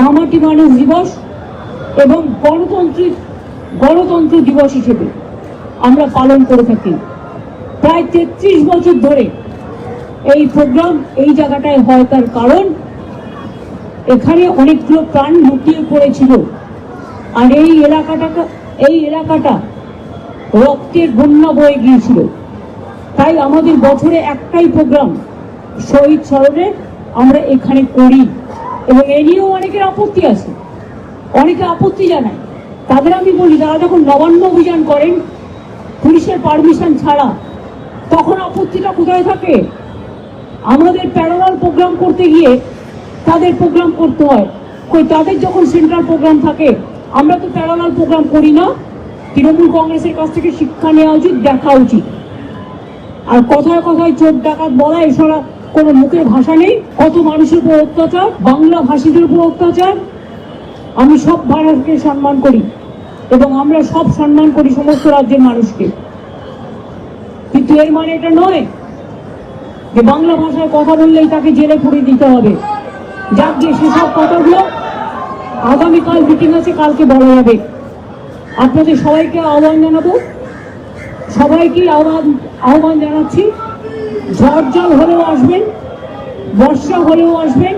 মামাটি মানুষ দিবস এবং গণতন্ত্রের গণতন্ত্র দিবস হিসেবে আমরা পালন করে থাকি। প্রায় তেত্রিশ বছর ধরে এই প্রোগ্রাম এই জায়গাটায় হয় তার কারণ, এখানে অনেকগুলো প্রাণ লুটিয়ে পড়েছিল। আর এই এলাকাটা এই এলাকাটা রক্তের বন্যা বয়ে গিয়েছিল। তাই আমাদের বছরে একটাই প্রোগ্রাম, শহীদ স্মরণে আমরা এখানে করি। এবং এ নিয়েও অনেকের আপত্তি আছে। অনেকে আপত্তি জানায়। তাদের আমি বলি তারা যখন নবান্ন অভিযান করেন, পুলিশের পারমিশন ছাড়া, তখন আপত্তিটা কোথায় থাকে? আমাদের প্যারালাল প্রোগ্রাম করতে গিয়ে তাদের প্রোগ্রাম করতে হয়। কই, তাদের যখন সেন্ট্রাল প্রোগ্রাম থাকে, আমরা তো প্যারালাল প্রোগ্রাম করি না। তৃণমূল কংগ্রেসের কাছ থেকে শিক্ষা নেওয়া উচিত, দেখা উচিত। আর কথায় কথায় চোর ডাকাত বলা এছাড়া কোনো মুখের ভাষা নেই, কত মানুষের উপর অত্যাচার, বাংলা ভাষীদের উপর অত্যাচার। আমি সব ভারতকে সম্মান করি এবং আমরা সব সম্মান করি সমস্ত রাজ্যের মানুষকে। কিন্তু এর মানে এটা নয় যে বাংলা ভাষায় কথা বললেই তাকে জেলে পুরে দিতে হবে। যাক যে সেসব কথাগুলো আগামীকাল মিটিং আছে, কালকে বলা যাবে আপনাদের সবাইকে আহ্বান জানাব। সবাইকে আহ্বান আহ্বান জানাচ্ছি। ঝড় জল হলেও আসবেন বর্ষা হলেও আসবেন